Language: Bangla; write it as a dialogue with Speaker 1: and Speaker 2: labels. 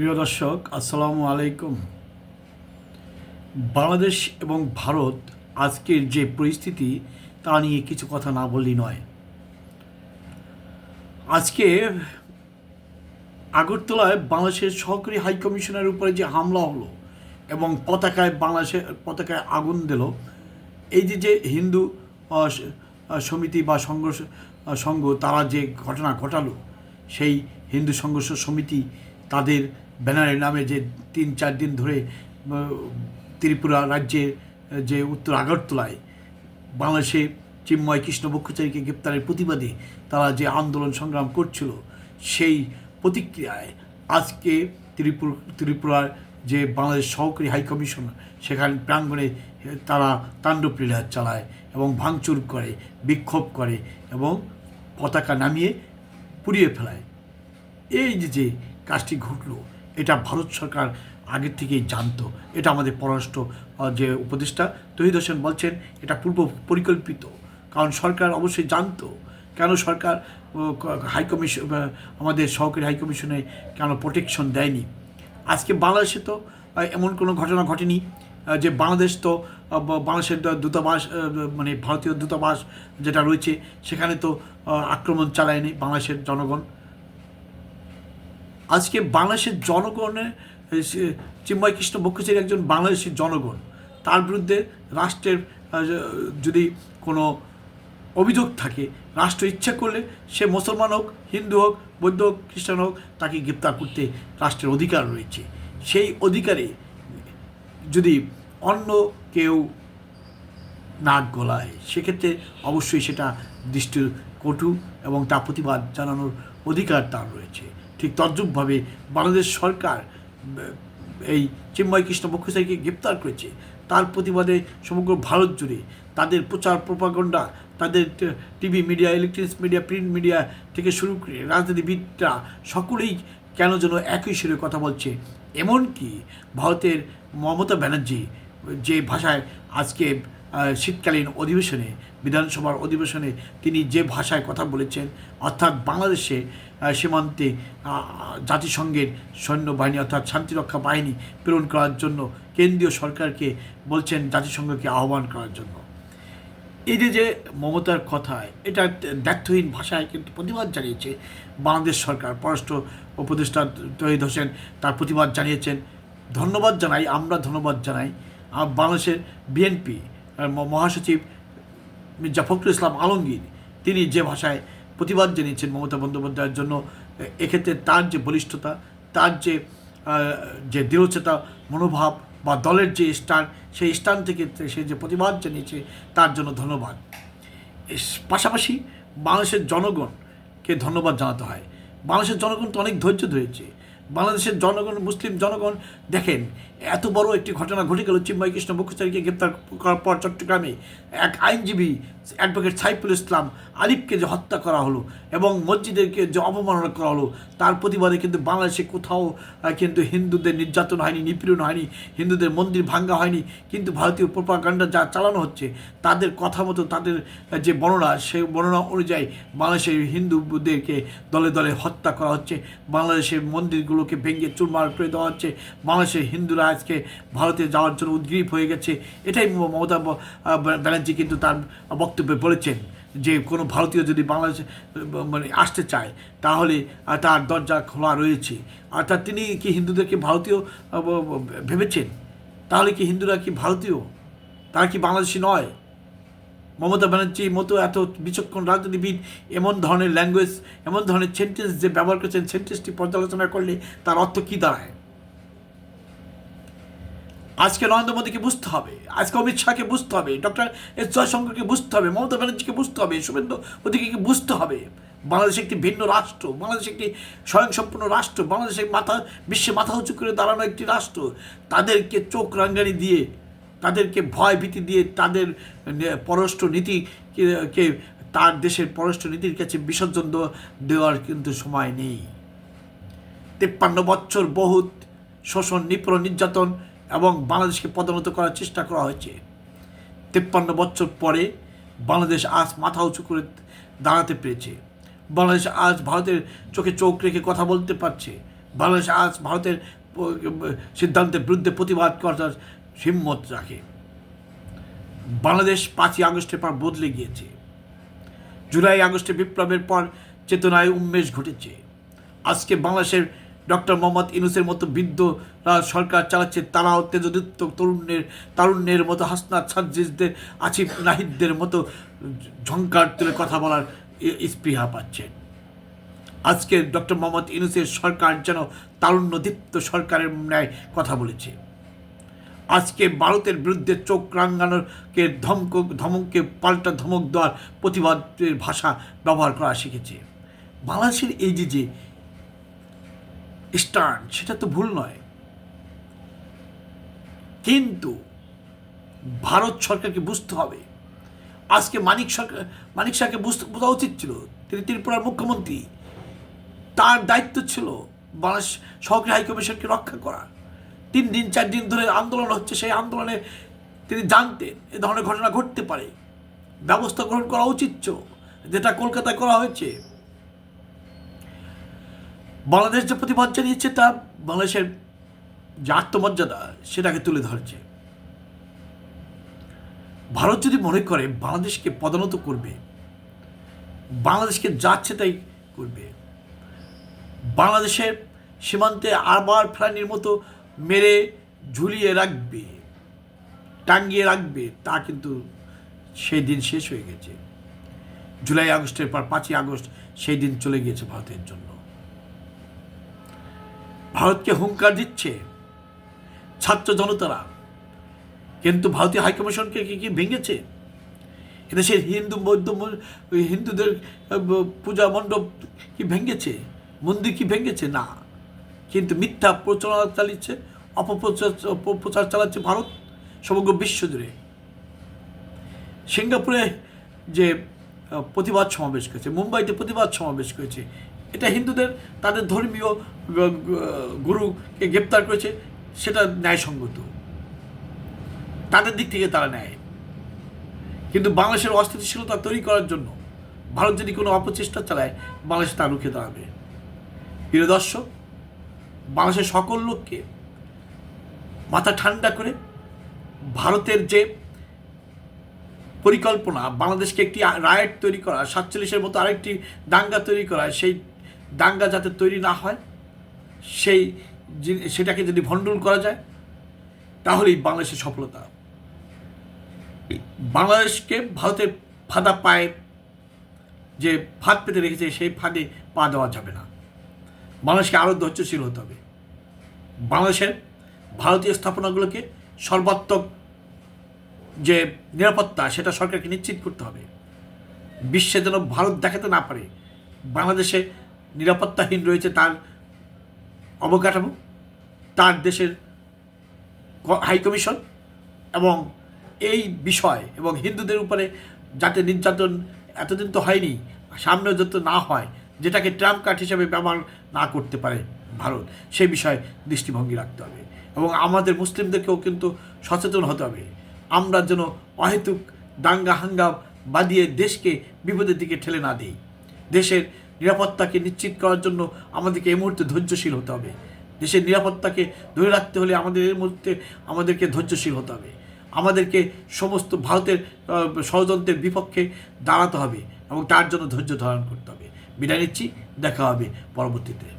Speaker 1: প্রিয় দর্শক, আসসালামু আলাইকুম। বাংলাদেশ এবং ভারত আজকের যে পরিস্থিতি, তা নিয়ে কিছু কথা না বললেই নয়। আজকে আগরতলায় বাংলাদেশের সহকারী হাই কমিশনের উপরে যে হামলা হলো এবং পতাকায় বাংলাদেশের, পতাকায় আগুন দিল, এই যে যে হিন্দু সমিতি বা সংঘর্ষ সংঘ, তারা যে ঘটনা ঘটালো, সেই হিন্দু সংঘর্ষ সমিতি তাদের ব্যানারের নামে যে তিন চার দিন ধরে ত্রিপুরা রাজ্যের আহ, যে উত্তর আগরতলায় বাংলাদেশে চিন্ময় কৃষ্ণ বক্ষচারীকে গ্রেপ্তারের প্রতিবাদে তারা যে আন্দোলন সংগ্রাম করছিল সেই প্রতিক্রিয়ায় আজকে ত্রিপুর ত্রিপুরার যে বাংলাদেশ সহকারী হাই কমিশন সেখানে প্রাঙ্গণে তারা তাণ্ডব লীলা চালায় এবং ভাঙচুর করে বিক্ষোভ করে এবং পতাকা নামিয়ে পুড়িয়ে ফেলায়। এই যে কাজটি ঘটলো এটা ভারত সরকার আগের থেকেই জানতো। এটা আমাদের পররাষ্ট্র যে উপদেষ্টা তহিদ হোসেন বলছেন, এটা পূর্ব পরিকল্পিত। কারণ সরকার অবশ্যই জানতো কেন সরকার হাইকমিশন আমাদের সহকারী হাইকমিশনে কেন প্রোটেকশন দেয়নি। আজকে বাংলাদেশে তো এমন কোনো ঘটনা ঘটেনি যে বাংলাদেশ তো বাংলাদেশের দূতাবাস মানে ভারতীয় দূতাবাস যেটা রয়েছে, সেখানে তো আক্রমণ চালায়নি বাংলাদেশের জনগণ। আজকে বাংলাদেশের জনগণের চিন্ময় কৃষ্ণ বক্ষচারী একজন বাংলাদেশের জনগণ, তার বিরুদ্ধে রাষ্ট্রের যদি কোনো অভিযোগ থাকে, রাষ্ট্র ইচ্ছা করলে সে মুসলমান হোক, হিন্দু হোক, বৌদ্ধ হোক, খ্রিস্টান হোক, তাকে গ্রেপ্তার করতে রাষ্ট্রের অধিকার রয়েছে। সেই অধিকারে যদি অন্য কেউ নাক গলায়, সেক্ষেত্রে অবশ্যই সেটা দৃষ্টির কটু এবং তা প্রতিবাদ জানানোর অধিকার তার রয়েছে। ঠিক তদ্রূপভাবে বাংলাদেশ সরকার এই চিন্ময় কৃষ্ণ বক্ষসাইকে গ্রেপ্তার করেছে। তার প্রতিবাদে সমগ্র ভারত জুড়ে তাদের প্রচার প্রপাগণ্ডা তাদের TV media electronics media print media থেকে শুরু করে রাজনীতিবিদরা সকলেই কেন যেন একই সুরে কথা বলছে। এমনকি ভারতের মমতা ব্যানার্জি যে ভাষায় আজকে শীতকালীন অধিবেশনে, বিধানসভার অধিবেশনে তিনি যে ভাষায় কথা বলেছেন, অর্থাৎ বাংলাদেশে সীমান্তে জাতিসংঘের সৈন্যবাহিনী অর্থাৎ শান্তিরক্ষা বাহিনী প্রেরণ করার জন্য কেন্দ্রীয় সরকারকে বলছেন, জাতিসংঘকে আহ্বান করার জন্য। এই যে যে মমতার কথায় এটা ব্যর্থহীন ভাষায় কিন্তু প্রতিবাদ জানিয়েছে বাংলাদেশ সরকার। পররাষ্ট্র উপদেষ্টা তহিদ হোসেন তার প্রতিবাদ জানিয়েছেন। ধন্যবাদ জানাই, আমরা ধন্যবাদ জানাই বাংলাদেশের বিএনপি মহাসচিব মির্জা ফখরুল ইসলাম আলমগীর, তিনি যে ভাষায় প্রতিবাদ জানিয়েছেন মমতা বন্দ্যোপাধ্যায়ের জন্য, এক্ষেত্রে তার যে বলিষ্ঠতা, তার যে যে দৃঢ়চেতা, মনোভাব বা দলের যে স্টান সেই স্টান থেকে সে যে প্রতিবাদ জানিয়েছে, তার জন্য ধন্যবাদ। পাশাপাশি বাংলাদেশের জনগণকে ধন্যবাদ জানাতে হয়। বাংলাদেশের জনগণ তো অনেক ধৈর্য ধরেছে। বাংলাদেশের জনগণ, মুসলিম জনগণ, দেখেন এত বড় একটি ঘটনা ঘটে গেল, চিন্ময় কৃষ্ণ বক্ষচারীকে গ্রেপ্তার করার পর চট্টগ্রামে এক আইনজীবী, অ্যাডভোকেট সাইফুল ইসলাম আলিফকে যে হত্যা করা হলো এবং মসজিদেরকে যে অপমাননা করা হলো, তার প্রতিবাদে কিন্তু বাংলাদেশে কোথাও কিন্তু হিন্দুদের নির্যাতন হয়নি, নিপীড়ন হয়নি, হিন্দুদের মন্দির ভাঙ্গা হয়নি, কিন্তু ভারতীয় প্রোপাগান্ডা যা চালানো হচ্ছে, তাদের কথা মতো তাদের যে বর্ণনা, সেই বর্ণনা অনুযায়ী বাংলাদেশের হিন্দুদেরকে দলে দলে হত্যা করা হচ্ছে, বাংলাদেশের মন্দিরগুলোকে ভেঙে চুরমার করে দেওয়া হচ্ছে, বাংলাদেশের হিন্দুরা আজকে ভারতে যাওয়ার জন্য উদ্গ্রীব হয়ে গেছে। এটাই মমতা ব্যানার্জি কিন্তু তার বক্তব্যে বলেছেন যে কোনো ভারতীয় যদি বাংলাদেশে মানে আসতে চায়, তাহলে তার দরজা খোলা রয়েছে। অর্থাৎ তিনি কি হিন্দুদেরকে ভারতীয় ভেবেছেন? তাহলে কি হিন্দুরা কি ভারতীয়? তারা কি বাংলাদেশি নয়? মমতা ব্যানার্জির মতো এত বিচক্ষণ রাজনীতিবিদ, এমন ধরনের ল্যাঙ্গুয়েজ এমন ধরনের সেন্টেন্স যে ব্যবহার করেছেন সেন্টেন্সটি পর্যালোচনা করলে তার অর্থ কী দাঁড়ায়? আজকে নরেন্দ্র মোদীকে বুঝতে হবে, আজকে অমিত শাহকে বুঝতে হবে, ডক্টর এস জয়শঙ্করকে বুঝতে হবে, মমতা ব্যানার্জিকে বুঝতে হবে, শুভেন্দু অধিকারীকে বুঝতে হবে। বাংলাদেশ একটি ভিন্ন রাষ্ট্র, বাংলাদেশ একটি স্বয়ংসম্পূর্ণ রাষ্ট্র, বাংলাদেশের মাথা, বিশ্বে মাথা উঁচু করে দাঁড়ানো একটি রাষ্ট্র। তাদেরকে চোখ রাঙ্গানি দিয়ে, তাদেরকে ভয় ভীতি দিয়ে তাদের পররাষ্ট্র নীতি কে- কে, তার দেশের পররাষ্ট্র নীতির কাছে বিসর্জন দেওয়ার কিন্তু সময় নেই। তেপ্পান্ন বছর বহুত শোষণ, নিপীড়ন, নির্যাতন এবং বাংলাদেশকে পদোন্নত করার চেষ্টা করা হয়েছে। তেপ্পান্ন বছর পরে বাংলাদেশ আজ মাথা উঁচু করে দাঁড়াতে পেরেছে। বাংলাদেশ আজ ভারতের চোখে চোখ রেখে কথা বলতে পারছে। বাংলাদেশ আজ ভারতের সিদ্ধান্তের বিরুদ্ধে প্রতিবাদ করার হিম্মত রাখে। বাংলাদেশ পাঁচই আগস্টের পর বদলে গিয়েছে। জুলাই আগস্টে বিপ্লবের পর চেতনায় উন্মেষ ঘটেছে। আজকে বাংলাদেশের ডক্টর মোহাম্মদ ইনুসের মতো বৃদ্ধরা সরকার চালাচ্ছে তারাও তেজদীপ্ত তরুণের, তারুণ্যের মতো হাসনাত সাজ্জিসদের আসিফ নাহিদদের মতো ঝঙ্কার তুলে কথা বলার স্পৃহা পাচ্ছেন আজকে ডক্টর মোহাম্মদ ইনুসের সরকার যেন তারুণ্যদীপ্ত সরকারের ন্যায় কথা বলেছে। আজকে ভারতের বিরুদ্ধে চোখ রাঙ্গানোকে ধমক, ধমককে পাল্টা ধমক দেওয়ার প্রতিবাদের ভাষা ব্যবহার করা শিখেছে। বাংলাদেশের এই যে স্টার্ন, সেটা তো ভুল নয়। কিন্তু ভারত সরকারকে বুঝতে হবে। আজকে মানিক সরকার, মানিক শাহকে বুঝতে, বোঝা উচিত ছিল, তিনি ত্রিপুরার মুখ্যমন্ত্রী। তার দায়িত্ব ছিল বাংলাদেশ সহকারী হাইকমিশনকে রক্ষা করা। তিন দিন, চার দিন ধরে আন্দোলন হচ্ছে, সেই আন্দোলনে তিনি জানতেন এ ধরনের ঘটনা ঘটতে পারে। ব্যবস্থা গ্রহণ করা উচিত ছিল, যেটা কলকাতায় করা হয়েছে। বাংলাদেশ যে প্রতিবাদ জানিয়েছে তা বাংলাদেশের যে আত্মমর্যাদা সেটাকে তুলে ধরছে। ভারত যদি মনে করে বাংলাদেশকে পদানত করবে, বাংলাদেশকে যাচ্ছে তাই করবে। বাংলাদেশের সীমান্তে আবার প্রাণীর মতো মেরে ঝুলিয়ে রাখবে, টাঙ্গিয়ে রাখবে, তা কিন্তু সেই দিন শেষ হয়ে গেছে। জুলাই আগস্টের পর পাঁচই আগস্ট সেই দিন চলে গিয়েছে ভারতের জন্য। ভারতকে হুঙ্কার দিচ্ছে ছাত্র জনতারা। কিন্তু ভারতীয় হাইকমিশনকে কি কি ভেঙেছে? এদেশের হিন্দু, বৌদ্ধ হিন্দুদের পূজা মণ্ডপ কি ভেঙেছে? মন্দির কি ভেঙেছে? না। কিন্তু মিথ্যা প্রচারণা চালিয়েছে অপপ্রচার অপপ্রচার চালাচ্ছে ভারত সমগ্র বিশ্ব জুড়ে। সিঙ্গাপুরে যে প্রতিবাদ সমাবেশ করেছে, মুম্বাইতে প্রতিবাদ সমাবেশ করেছে এটা হিন্দুদের, তাদের ধর্মীয় গুরুকে গ্রেপ্তার করেছে, সেটা ন্যায়সঙ্গত। তাদের দিক থেকে তারা নেয় কিন্তু বাংলাদেশের অস্থিতিশীলতা তৈরি করার জন্য ভারত যদি কোনো অপচেষ্টা চালায়, বাংলাদেশ তা রুখে দাঁড়াবে। প্রিয় দর্শক, বাংলাদেশের সকল লোককে মাথা ঠান্ডা করে ভারতের যে পরিকল্পনা, বাংলাদেশকে একটি রায়ট তৈরি করা, সাতচল্লিশের মতো আরেকটি দাঙ্গা তৈরি করা, সেই দাঙ্গা যাতে তৈরি না হয়, সেই সেটাকে যদি ভণ্ডুল করা যায়, তাহলেই বাংলাদেশের সফলতা। বাংলাদেশকে ভারতের ফাঁদা পায়ে যে ফাঁদ পেতে রেখেছে, সেই ফাঁদে পা দেওয়া যাবে না। বাংলাদেশকে আরও ধৈর্যশীল হতে হবে। বাংলাদেশের ভারতীয় স্থাপনাগুলোকে সর্বাত্মক যে নিরাপত্তা, সেটা সরকারকে নিশ্চিত করতে হবে। বিশ্বে যেন ভারত দেখাতে না পারে, বাংলাদেশে নিরাপত্তাহীন রয়েছে তার অবকাঠামো, তার দেশের হাইকমিশন এবং এই বিষয় এবং হিন্দুদের উপরে যাতে নির্যাতন এতদিন তো হয়নি সামনে যাতে না হয়, যেটাকে ট্রাম্প কার্ড হিসেবে ব্যবহার না করতে পারে ভারত, সে বিষয়ে দৃষ্টিভঙ্গি রাখতে হবে এবং আমাদের মুসলিমদেরকেও কিন্তু সচেতন হতে হবে। আমরা যেন অহেতুক দাঙ্গা হাঙ্গা বাদিয়ে দেশকে বিপদের দিকে ঠেলে না দিই। দেশের নিরাপত্তাকে নিশ্চিত করার জন্য আমাদেরকে এই মুহূর্তে ধৈর্যশীল হতে হবে। দেশের নিরাপত্তাকে ধরে রাখতে হলে আমাদের এই মুহূর্তে আমাদেরকে ধৈর্যশীল হতে হবে। আমাদেরকে সমস্ত ভারতের ষড়যন্ত্রের বিপক্ষে দাঁড়াতে হবে এবং তার জন্য ধৈর্য ধারণ করতে হবে। বিদায় নিচ্ছি, দেখা হবে পরবর্তীতে।